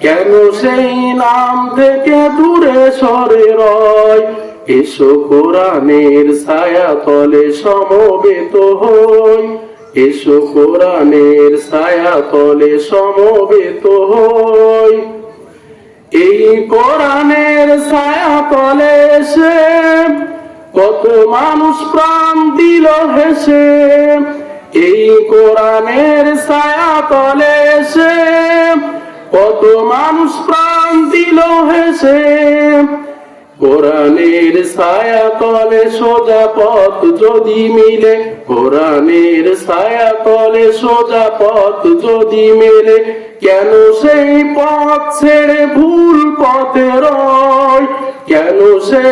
কেন সেই নাম থেকে দূরে সরে রয়? এসো কোরআনের ছায়া তলে সমবেত হই। এসো কোরআনের ছায়া তলে সমবেত হই। এই কোরআনের ছায়া তলে এসে কত মানুষ প্রাণ দিল হেসে। এই কোরআনের ছায়া তলে এসে মানুষ প্রাণ দিল হেসে। কোরআনের ছায়া তলে সোজা পথ যদি মিলে, কোরআনের ছায়া তলে সোজা পথ যদি মেলে, কেন সেই পথ ছেড়ে ভুল পথে রয়? কেন সে